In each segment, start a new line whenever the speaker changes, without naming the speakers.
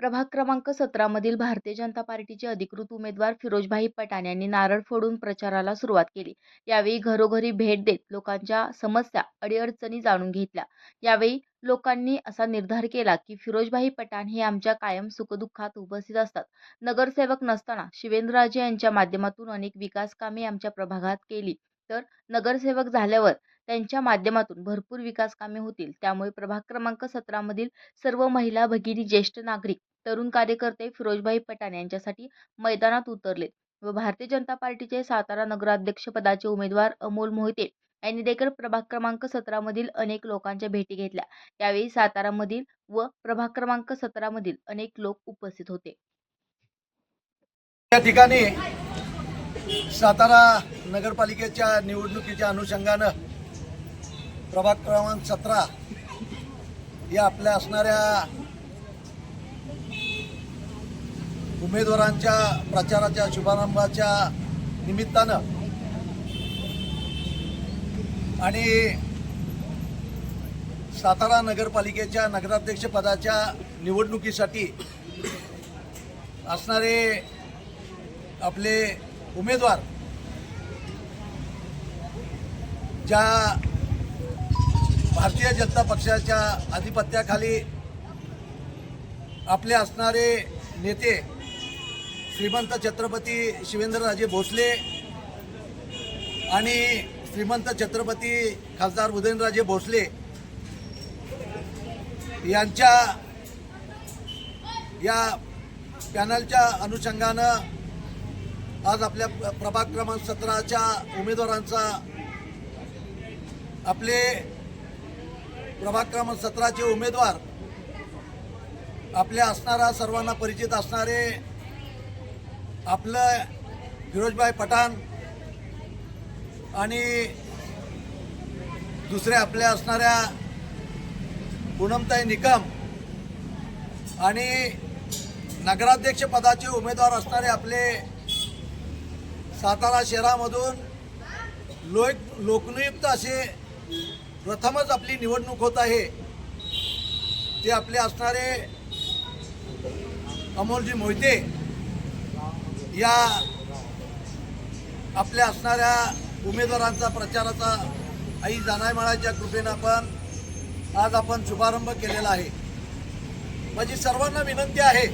प्रभाग क्रमांक सतरा मधील भारतीय जनता पार्टीचे अधिकृत उमेदवार फिरोजभाई पठाण यांनी नारळ फोडून प्रचाराला सुरुवात केली. यावेळी घरोघरी भेट देत लोकांच्या समस्या, अडीअडचणी जाणून घेतल्या. यावेळी लोकांनी असा निर्धार केला की फिरोजभाई पठाण हे आमच्या कायम सुखदुःखात उपस्थित असतात. नगरसेवक नसताना शिवेंद्रराजे यांच्या माध्यमातून अनेक विकास कामे आमच्या प्रभागात केली तर नगरसेवक झाल्यावर त्यांच्या माध्यमातून भरपूर विकास कामे होतील. त्यामुळे प्रभाग क्रमांक सतरामधील सर्व महिला भगिनी, ज्येष्ठ नागरिक, तरुण कार्यकर्ते फिरोजभाई पठाण यांच्यासाठी मैदानात उतरले व भारतीय जनता पार्टीचे सातारा नगराध्यक्षपदाचे उमेदवार अमोल मोहिते यांनी देखील प्रभाग क्रमांक सतरा मधील अनेक लोकांच्या भेटी घेतल्या. यावेळी सातारा मधील व प्रभाग क्रमांक सतरा मधील अनेक लोक उपस्थित होते.
या ठिकाणी सातारा नगरपालिकेच्या निवडणुकीच्या अनुषंगानं प्रभाग क्रमांक सतरा या आपल्या असणाऱ्या उमेदवारांच्या प्रचाराच्या शुभारंभाच्या निमित्तानं. आणि सातारा नगरपालिकेच्या नगराध्यक्षपदाच्या निवडणुकीसाठी असणारे आपले उमेदवार ज्या भारतीय जनता पक्षाच्या आधिपत्याखाली आपले असणारे नेते श्रीमंत छत्रपती शिवेंद्रराजे भोसले आणि श्रीमंत छत्रपती खासदार उदयनराजे भोसले यांच्या या पॅनलच्या अनुषंगानं आज आपल्या प्रभाग क्रमांक सतराच्या उमेदवारांचा आपले प्रभाग क्रमांक सतराचे उमेदवार आपल्या असणारा सर्वांना परिचित असणारे आपलं फिरोजभाई पठाण आणि दुसरे आपल्या असणाऱ्या पूनमताई निकम आणि नगराध्यक्ष पदाचे उमेदवार असणारे आपले सातारा शहरामधून लोक लोकनियुक्त असे प्रथमच आपली निवडणूक होत आहे. ते आपले असणारे अमोलजी मोहिते या आपल्या असणाऱ्या उमेदवारांचा प्रचाराचा आई जानायमाळाच्या कृपेनं आपण आज आपण शुभारंभ केलेला आहे. माझी सर्वांना विनंती आहे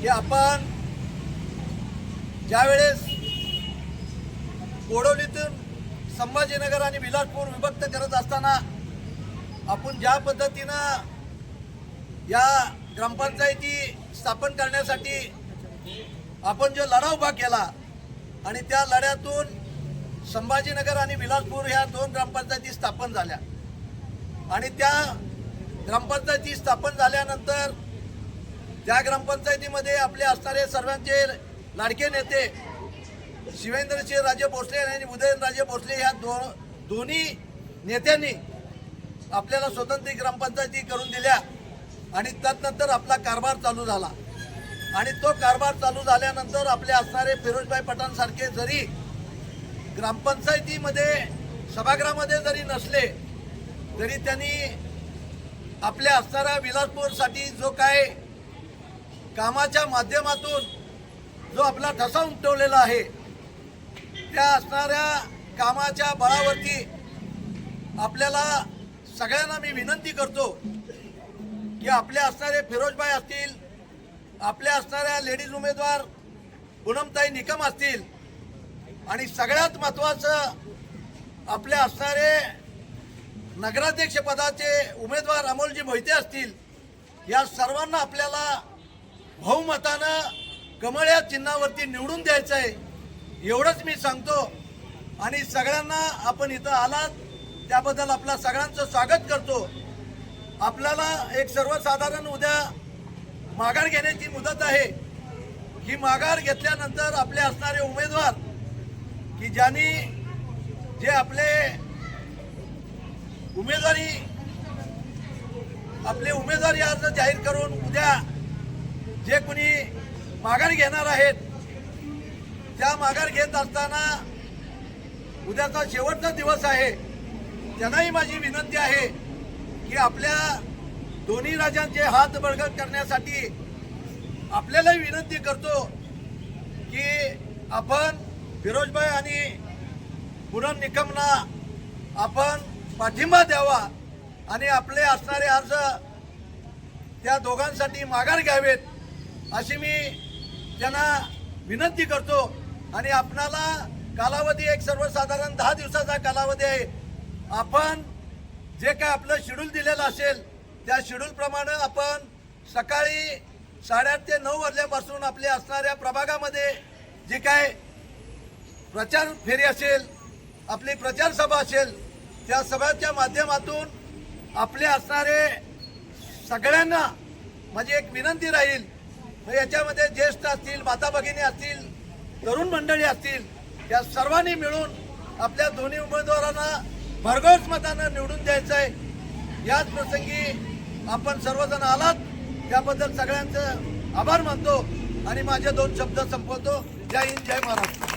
की आपण ज्यावेळेस कोडवलीतून संभाजीनगर आणि विलासपूर विभक्त करत असताना आपण ज्या पद्धतीनं या ग्रामपंचायती स्थापन करण्यासाठी आपण जो लढा उभा केला आणि त्या लढ्यातून संभाजीनगर आणि विलासपूर ह्या दोन ग्रामपंचायती स्थापन झाल्या. आणि त्या ग्रामपंचायती स्थापन झाल्यानंतर त्या ग्रामपंचायतीमध्ये आपले असणारे सर्वांचे लाडके नेते शिवेंद्रसिंह राजे भोसले आणि उदयनराजे भोसले ह्या दो दोन्ही नेत्यांनी आपल्याला स्वतंत्र ग्रामपंचायती करून दिल्या. आणि त्यानंतर आपला कारभार चालू झाला. आणि तो कारभार चालू झाल्यानंतर आपले असणारे फिरोजभाई पठाण सारखे जरी ग्रामपंचायतीमध्ये सभागृहामध्ये जरी नसले तरी त्यांनी आपल्या असणाऱ्या विलासपूरसाठी जो काय कामाच्या माध्यमातून जो आपला ठसा उमटवलेला आहे त्या असणाऱ्या कामाच्या बळावरती आपल्याला सगळ्यांना मी विनंती करतो की आपले असणारे फिरोजबाई असतील आपल्या असणाऱ्या लेडीज उमेदवार पूनमताई निकम असतील. आणि सगळ्यात महत्त्वाचं आपले असणारे नगराध्यक्ष पदाचे उमेदवार अमोलजी मोहिते असतील या सर्वांना आपल्याला बहुमतानं कमळ या चिन्हावरती निवडून द्यायचं आहे एवढंच मी सांगतो. आणि सगळ्यांना आपण इथं आलात त्याबद्दल आपला सगळ्यांचं स्वागत करतो. आपल्याला एक सर्वसाधारण उद्या माघार घेण्याची मुदत आहे. ही माघार घेतल्यानंतर आपले असणारे उमेदवार की ज्यांनी जे आपले उमेदवारी आपले उमेदवारी अर्ज जाहीर करून उद्या जे कोणी माघार घेणार आहेत त्या माघार घेत असताना उद्याचा शेवटचा दिवस आहे. त्यांनाही माझी विनंती आहे की आपल्या दोन्ही राजांचे हात बळकट करण्यासाठी आपल्यालाही विनंती करतो की आपण फिरोजभाई आणि पूनम निकमना आपण पाठिंबा द्यावा आणि आपले असणारे अर्ज त्या दोघांसाठी माघार घ्यावेत अशी मी त्यांना विनंती करतो. आणि आपणाला कालावधी एक सर्वसाधारण दहा दिवसाचा कालावधी आहे. आपण जे काय आपलं शेड्यूल दिलेलं असेल त्या शेड्यूलप्रमाणे आपण सकाळी साडेआठ ते नऊ वाजल्यापासून आपले असणाऱ्या प्रभागामध्ये जे काय प्रचार फेरी असेल आपली प्रचार सभा असेल त्या सभाच्या माध्यमातून आपले असणारे सगळ्यांना माझी एक विनंती राहील. याच्यामध्ये ज्येष्ठ असतील माता भगिनी असतील तरुण मंडळी असतील या सर्वांनी मिळून आपल्या दोन्ही उमेदवारांना भरघोस मतानं निवडून द्यायचं आहे याच प्रसंगी आपण सर्वजण आलात. त्याबद्दल सगळ्यांचं आभार मानतो आणि माझे दोन शब्द संपवतो. जय हिंद जय महाराष्ट्र.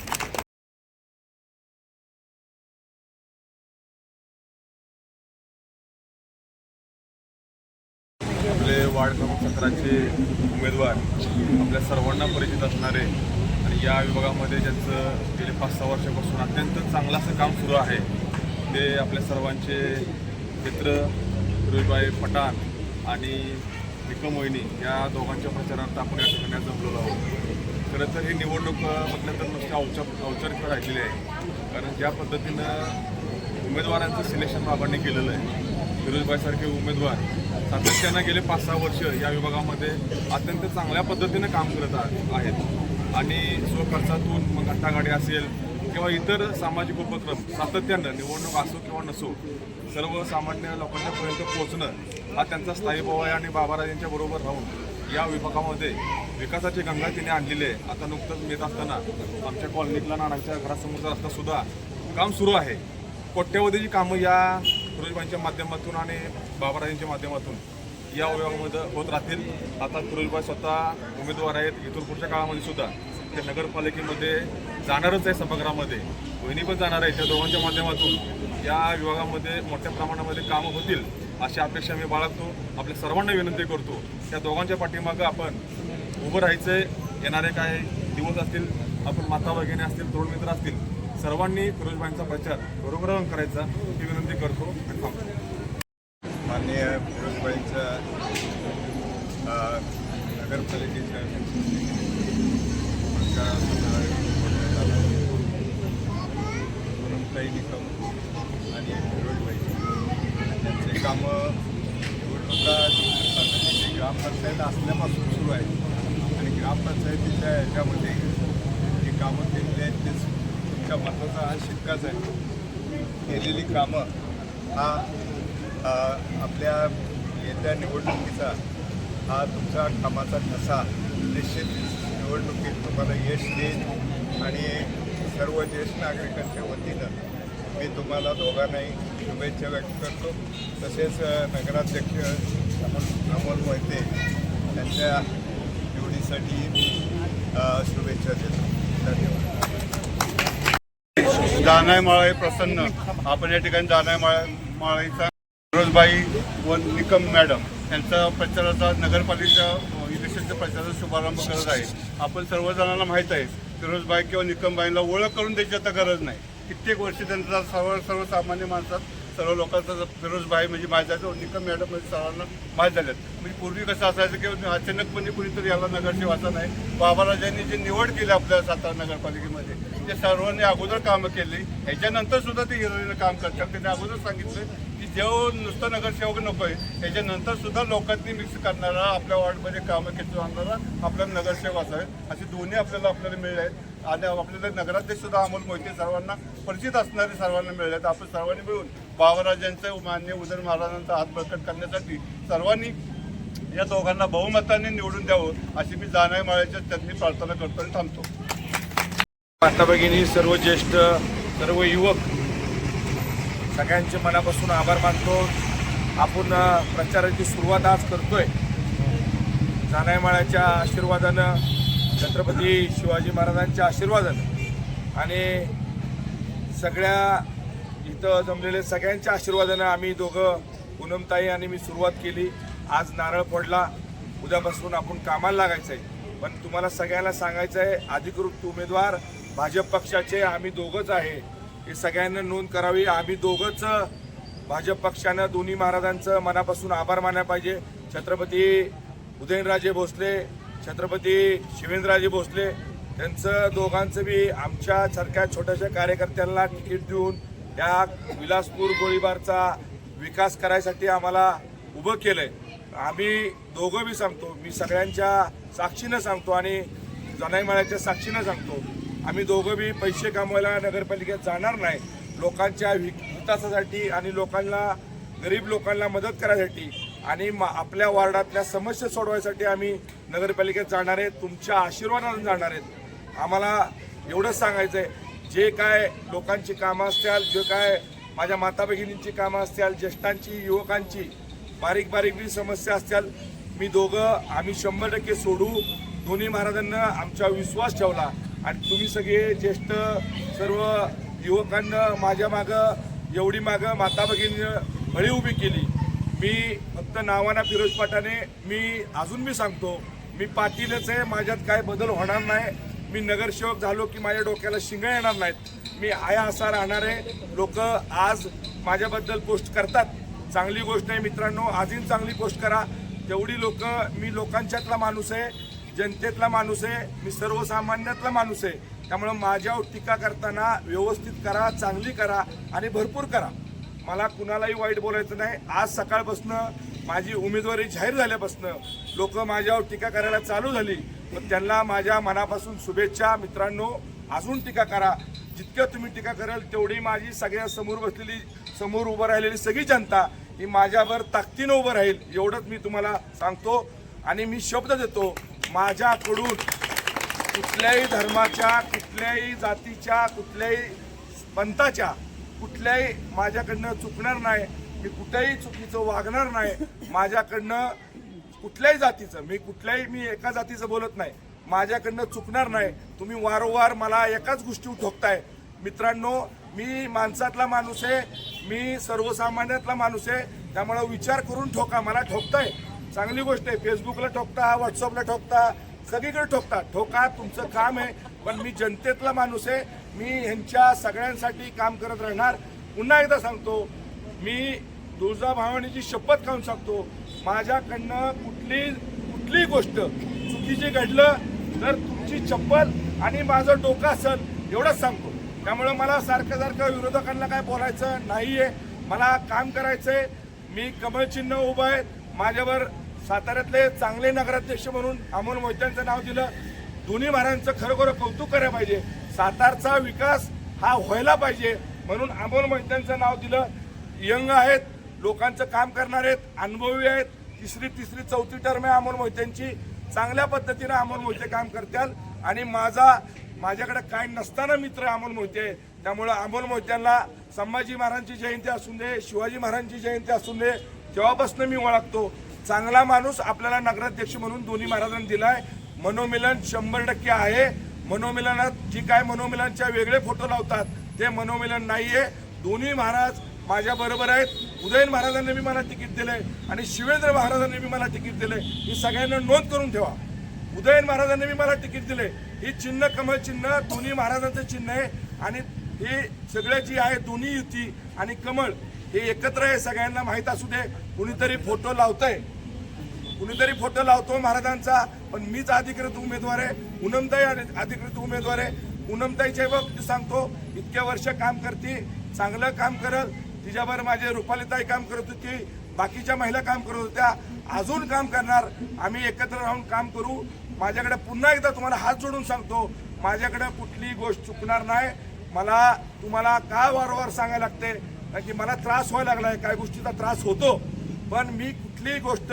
आपले वार्ड क्रमांक सतराचे उमेदवार आपल्या सर्वांना परिचित असणारे आणि या विभागामध्ये ज्यांचं गेले पाच सहा वर्षापासून अत्यंत चांगलं असं काम सुरू आहे ते आपल्या सर्वांचे मित्र रुईबाई पठाण आणि विक्रम मोहिनी या दोघांच्या प्रचारार्थ आपण या ठिकाणी जमलेलो आहोत. खरं तर ही निवडणूक म्हटलं तर नुसती औचार औपचारिक राहिलेली आहे. कारण ज्या पद्धतीनं उमेदवारांचं सिलेक्शन बाबांनी केलेलं आहे फिरोजबाईसारखे उमेदवार सातत्यानं गेले पाच सहा वर्ष या विभागामध्ये अत्यंत चांगल्या पद्धतीनं काम करत आ- आहेत. आणि स्वखर्चातून मग अट्टागाडी असेल किंवा इतर सामाजिक उपक्रम सातत्यानं निवडणूक असो किंवा नसो सर्वसामान्य लोकांच्यापर्यंत पोहोचणं हा त्यांचा स्थायीभाव आहे आणि बाबाराजांच्या बरोबर राहून या विभागामध्ये विकासाची गंगा तिने आणलेली आहे. आता नुकतंच मिळत असताना आमच्या कॉलनीतला नानांच्या घरासमोरचा रस्ता सुद्धा काम सुरू आहे. कोट्यवधीची कामं या फिरोजबाईंच्या माध्यमातून आणि बाबाराजांच्या माध्यमातून या विभागामध्ये होत राहतील. आता फिरोजबाई स्वतः उमेदवार आहेत. इथून पुढच्या काळामध्ये सुद्धा ते नगरपालिकेमध्ये जाणारच आहे सभागृहामध्ये. वहिनी पण जाणार आहे त्या दोघांच्या माध्यमातून या विभागामध्ये मोठ्या प्रमाणामध्ये कामं होतील. अशी अपेक्षा मी बाळगतो. आपल्या सर्वांना विनंती करतो. त्या दोघांच्या पाठीमागं आपण उभं राहायचे येणारे काय दिवस असतील आपण माता भगिनी असतील तरुण मित्र असतील सर्वांनी फिरोजबाईंचा प्रचार बरोबर करायचा ही विनंती करतो आणि थांबतो.
माननीय फिरोजबाईंच्या नगरपालिकेच्या निकम आणि कामं निवडणुका ग्रामपंचायत असल्यापासून सुरू आहे. आणि ग्रामपंचायतीच्या ह्याच्यामध्ये जी कामं केलेली आहेत ते तुमच्या महत्त्वाचा हा शिक्काच आहे. केलेली कामं हा आपल्या येत्या निवडणुकीचा हा तुमचा कामाचा ठसा. निश्चित निवडणुकीत तुम्हाला यश देईल आणि सर्व ज्येष्ठ नागरिकांच्या वतीनं मी तुम्हाला दोघांनाही शुभेच्छा व्यक्त करतो. तसेच नगराध्यक्ष अमोल अमोल मोहिते त्यांच्या निवडीसाठी मी शुभेच्छा देतो. धन्यवाद. दानाय प्रसन्न. आपण या ठिकाणी दानाय माळे माळेचा फिरोजबाई व निकम मॅडम यांचा प्रचाराचा नगरपालिका इलेक्शनच्या प्रचाराचा शुभारंभ करत आहे आपण सर्वजणांना माहीत आहे फिरोजबाई किंवा निकमबाईंना ओळख करून द्यायची आता गरज नाही. कित्येक वर्ष त्यांचा सर्व सर्वसामान्य माणसात सर्व लोकांचा फिरोजबाई म्हणजे माझ्या निकम मॅडम म्हणजे सर्वांना माहीत झाल्यात म्हणजे पूर्वी कसं असायचं की अचानकपणे कुणीतरी याला नगरसेवाचा नाही. बाबाराजांनी जी निवड केली आपल्या सातारा नगरपालिकेमध्ये ते सर्वांनी अगोदर कामं केली. ह्याच्यानंतर सुद्धा ते हिरोईनं काम करतात. त्यांनी अगोदर सांगितलं की जेव्हा नुसतं नगरसेवक नको आहे त्याच्यानंतर सुद्धा लोकांनी मिक्स करणारा आपल्या वॉर्डमध्ये कामं खेचून आणणारा आपला नगरसेवक असावे. असे दोन्ही आपल्याला आपल्याला मिळले. आहेत आणि आपल्याला नगराध्यक्ष सुद्धा अमोल मोहिते सर्वांना परिचित असणारे सर्वांना मिळले. आहेत आपण सर्वांनी मिळून बावराजांचं मान्य उदर महाराजांचा हात बळकट करण्यासाठी सर्वांनी या दोघांना बहुमताने निवडून द्यावं अशी मी जाणाय माळ्याच्या त्यांनी प्रार्थना करतो आणि थांबतो.
माता भगिनी सर्व ज्येष्ठ सर्व युवक सगळ्यांचे मनापासून आभार मानतो. आपण प्रचाराची सुरुवात आज करतोय. जानायमाळ्याच्या आशीर्वादानं छत्रपती शिवाजी महाराजांच्या आशीर्वादानं आणि सगळ्या इथं जमलेल्या सगळ्यांच्या आशीर्वादानं आम्ही दोघं पूनमताई आणि मी सुरुवात केली. आज नारळ पडला उद्यापासून आपण कामाला लागायचं आहे पण तुम्हाला सगळ्यांना सांगायचं आहे अधिकृत उमेदवार भाजप पक्षाचे आम्ही दोघंच आहे. हे सगळ्यांना नोंद करावी. आम्ही दोघंच भाजप पक्षानं दोन्ही महाराजांचं मनापासून आभार मानायला पाहिजे. छत्रपती उदयनराजे भोसले छत्रपती शिवेंद्रराजे भोसले त्यांचं दोघांचं बी आमच्या सारख्या छोट्याशा कार्यकर्त्यांना तिकीट देऊन त्या विलासपूर गोळीबारचा विकास करायसाठी आम्हाला उभं केलंय. आम्ही दोघं बी सांगतो मी सगळ्यांच्या साक्षीनं सांगतो आणि जनाईमाळ्याच्या साक्षीनं सांगतो. आम्ही दोघं बी पैसे कमवायला नगरपालिकेत जाणार नाही. लोकांच्या विकासासाठी आणि लोकांना गरीब लोकांना मदत करायसाठी आणि मा- आपल्या वार्डातल्या समस्या सोडवायसाठी आम्ही नगरपालिकेत जाणार आहेत तुमच्या आशीर्वादानं जाणार आहेत. आम्हाला एवढंच सांगायचं आहे जे काय लोकांची कामं असतील जे काय माझ्या माता भगिनींची कामं असतील ज्येष्ठांची युवकांची बारीक बारीक बी समस्या असतील मी दोघं आम्ही शंभर टक्के सोडू. दोन्ही महाराजांना आमचा विश्वास ठेवला. आणि तुम्ही सगळे ज्येष्ठ सर्व युवकांना माझ्या मागं एवढी मागं माता भगिनीनं बळी उभी केली. मी फक्त नावाना फिरोज पाटाने मी अजून मी सांगतो मी पाटीलच आहे माझ्यात काय बदल होणार नाही. मी नगरसेवक झालो की माझ्या डोक्याला शिंगा येणार नाहीत. मी आया असा राहणार आहे. लोक आज माझ्याबद्दल पोस्ट करतात. चांगली गोष्ट आहे मित्रांनो आजही चांगली पोस्ट करा. तेवढी लोक मी लोकांच्यातला माणूस आहे जनतेतला माणूस आहे मी सर्वसामान्यातला माणूस आहे. त्यामुळं माझ्यावर टीका करताना व्यवस्थित करा चांगली करा आणि भरपूर करा. मला कुणालाही वाईट बोलायचं नाही. आज सकाळपासनं माझी उमेदवारी जाहीर झाल्यापासनं लोक माझ्यावर टीका करायला चालू झाली. पण त्यांना माझ्या मनापासून शुभेच्छा. मित्रांनो अजून टीका करा. जितक्या तुम्ही टीका कराल तेवढी माझी सगळ्या समोर बसलेली समोर उभं राहिलेली सगळी जनता ही माझ्यावर ताकदीनं उभं राहील एवढंच मी तुम्हाला सांगतो. आणि मी शब्द देतो माझ्याकडून कुठल्याही धर्माच्या कुठल्याही जातीच्या कुठल्याही पंथाच्या कुठल्याही माझ्याकडनं चुकणार नाही मी कुठल्याही चुकीचं वागणार नाही माझ्याकडनं कुठल्याही जातीचं मी कुठल्याही मी एका जातीचं बोलत नाही माझ्याकडनं चुकणार नाही तुम्ही वारंवार मला एकाच गोष्टी ठोकताय. मित्रांनो मी माणसातला माणूस आहे मी सर्वसामान्यातला माणूस आहे त्यामुळं विचार करून ठोका मला ठोकताय. चांगली गोष्ट आहे फेसबुकला ठोकता व्हॉट्सअपला ठोकता सगळीकडे ठोकता. ठोका तुमचं काम आहे पण मी जनतेतला माणूस आहे मी ह्यांच्या सगळ्यांसाठी काम करत राहणार. पुन्हा एकदा सांगतो मी तुळजाभवानीची शपथ खाऊन सांगतो माझ्याकडनं कुठली कुठलीही गोष्ट चुकीची घडलं तर तुमची चप्पल आणि माझं डोकं असेल एवढंच सांगतो. त्यामुळं मला सारखं सारखं विरोधकांना काय बोलायचं नाहीये. मला काम करायचंय. मी कमळ चिन्ह उभं आहे. माझ्यावर साताऱ्यातले चांगले नगराध्यक्ष म्हणून अमोल मोहित्यांचं नाव दिलं. दोन्ही महाराजांचं खरोखर कौतुक करायला पाहिजे. सातारचा विकास हा व्हायला पाहिजे म्हणून अमोल मैत्यांचं नाव दिलं. यंग आहेत लोकांचं काम करणार आहेत अनुभवी आहेत. तिसरी तिसरी चौथी टर्म आहे अमोल मोहित्यांची. चांगल्या पद्धतीनं अमोल मोहिते काम करतात आणि माझा माझ्याकडे काय नसताना मित्र अमोल मोहिते आहे. त्यामुळं अमोल मोहित्यांना संभाजी महाराजांची जयंती असून दे शिवाजी महाराजांची जयंती असून दे जेव्हापासून मी ओळखतो चांगला माणूस आपल्याला नगराध्यक्ष म्हणून दोन्ही महाराजांनी दिलाय. मनोमिलन शंभर टक्के आहे. मनोमिलनात जी काय मनोमिलनच्या वेगळे फोटो लावतात ते मनोमिलन नाहीये. दोन्ही महाराज माझ्या बरोबर आहेत. उदयन महाराजांनी मी मला तिकीट दिले आणि शिवेंद्र महाराजांनी मी मला तिकीट दिले ही सगळ्यांना नोंद करून ठेवा. उदयन महाराजांनी मी मला तिकीट दिले ही चिन्ह कमळ चिन्ह दोन्ही महाराजांचं चिन्ह आहे. आणि हे सगळे जी आहे दोन्ही युती आणि कमळ हे एकत्र आहे सगळ्यांना माहीत असू दे. कुणीतरी फोटो लावतंय. कुणीतरी फोटो लावतो महाराजांचा. पण मीच अधिकृत उमेदवार आहे पूनमताई अधिकृत उमेदवार आहे. उनमताईच्या बाबतीत सांगतो इतक्या वर्ष काम करते चांगलं काम करत तिच्यावर माझे रुपालीताई काम करत होती बाकीच्या महिला काम करत होत्या अजून काम करणार आम्ही एकत्र राहून काम करू. माझ्याकडे पुन्हा एकदा तुम्हाला हात जोडून सांगतो माझ्याकडे कुठलीही गोष्ट चुकणार नाही. मला तुम्हाला का वारंवार सांगायला लागते? कारण की मला त्रास व्हायला लागलाय काय गोष्टीचा त्रास होतो. पण मी कुठलीही गोष्ट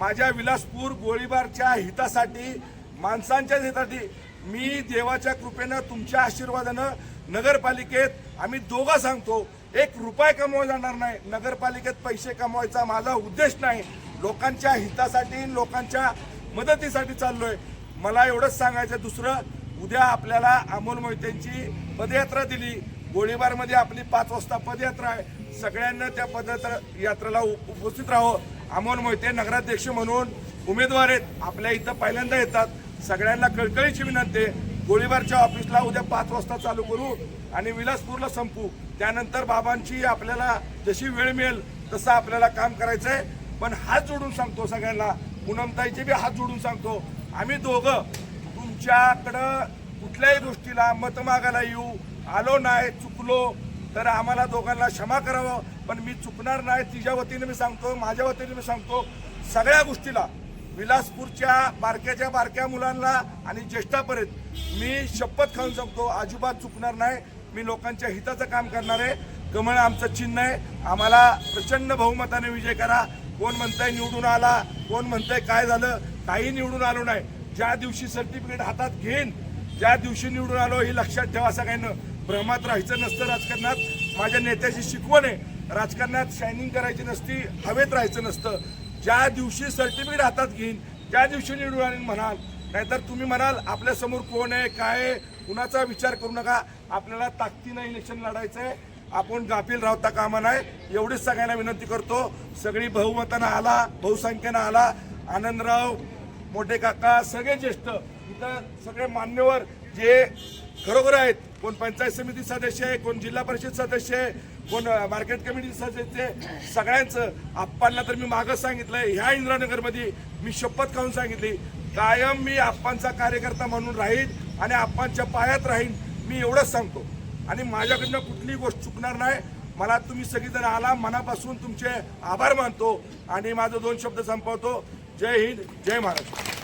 माझ्या विलासपूर गोळीबारच्या हितासाठी माणसांच्या हितासाठी मी देवाच्या कृपेनं तुमच्या आशीर्वादानं नगरपालिकेत आम्ही दोघं सांगतो एक रुपये कमवायला जाणार नाही नगरपालिकेत पैसे कमवायचा माझा उद्देश नाही. लोकांच्या हितासाठी लोकांच्या मदतीसाठी चाललोय. मला एवढंच सांगायचं दुसरं उद्या आपल्याला अमोल मोहितेंची पदयात्रा दिली. गोळीबारमध्ये आपली पाच वाजता पदयात्रा आहे. सगळ्यांना त्या पदयात्रा यात्रेला उप- उपस्थित राहावं. अमोल मोहिते नगराध्यक्ष म्हणून उमेदवार आहेत. आपल्या इथं पहिल्यांदा येतात. सगळ्यांना कळकळीची विनंती गोळीबारच्या ऑफिसला उद्या पाच वाजता चालू करू आणि विलासपूरला संपू. त्यानंतर बाबांची आपल्याला जशी वेळ मिळेल तसं आपल्याला काम करायचं आहे पण हात जोडून सांगतो सगळ्यांना. पूनमताईचे बी हात जोडून सांगतो. आम्ही दोघं तुमच्याकडं कुठल्याही गोष्टीला मत मागायला येऊ. आलो नाही चुकलो तर आम्हाला दोघांना क्षमा करावं. पण मी चुकणार नाही तिच्या वतीने मी सांगतो माझ्या वतीने मी सांगतो. सगळ्या गोष्टीला विलासपूरच्या बारक्याच्या बारक्या मुलांना आणि ज्येष्ठापर्यंत मी शपथ खाऊन सांगतो अजिबात चुकणार नाही. मी लोकांच्या हिताचं काम करणार आहे. कमळ आमचं चिन्ह आहे. आम्हाला प्रचंड बहुमताने विजय करा. कोण म्हणतंय निवडून आला कोण म्हणतंय काय झालं काही निवडून आलो नाही. ज्या दिवशी सर्टिफिकेट हातात घेईन ज्या दिवशी निवडून आलो हे लक्षात ठेवा सगळ्यांना. भ्रमात राहायचं नसतं राजकारणात. माझ्या नेत्याची शिकवण आहे. राजकारणात शायनिंग करायची नसती हवेत राहायचं नसतं. ज्या दिवशी सर्टिफिकेट हातात घेईन त्या दिवशी निवडून आणीन म्हणाल. नाहीतर तुम्ही म्हणाल आपल्यासमोर कोण आहे काय आहे कुणाचा विचार करू नका. आपल्याला ताकदीनं इलेक्शन लढायचं आहे आपण गाफील राहता कामा नाही. एवढीच सगळ्यांना विनंती करतो. सगळी बहुमतानं आला बहुसंख्येनं आला. आनंदराव मोठे काका सगळे ज्येष्ठ इथं सगळे मान्यवर जे खरोखर आहेत. कोण पंचायत समिती सदस्य आहे कोण जिल्हा परिषद सदस्य आहे कोण मार्केट कमिटी सदस्य सगळ्यांचं आप्पांना तर मी मागं सांगितलंय. ह्या इंद्रानगरमध्ये मी शपथ खाऊन सांगितली. कायम मी आप्पांचा कार्यकर्ता म्हणून राहीन आणि आप्पांच्या पायात राहीन मी एवढंच सांगतो. आणि माझ्याकडनं कुठलीही गोष्ट चुकणार नाही. मला तुम्ही सगळीजण आला मनापासून तुमचे आभार मानतो आणि माझं दोन शब्द संपवतो. जय हिंद जय महाराष्ट्र.